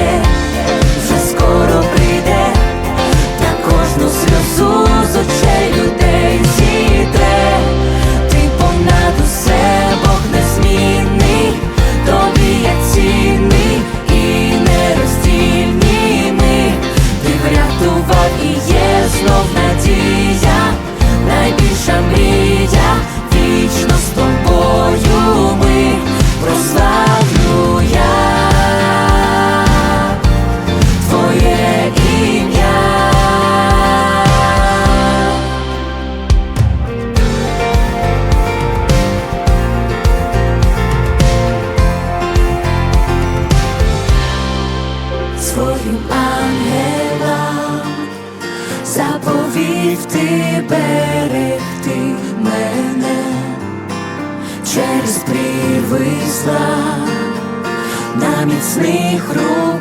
yeah. любов'ю ангелам заповів ти берегти мене через привисла на міцних рук.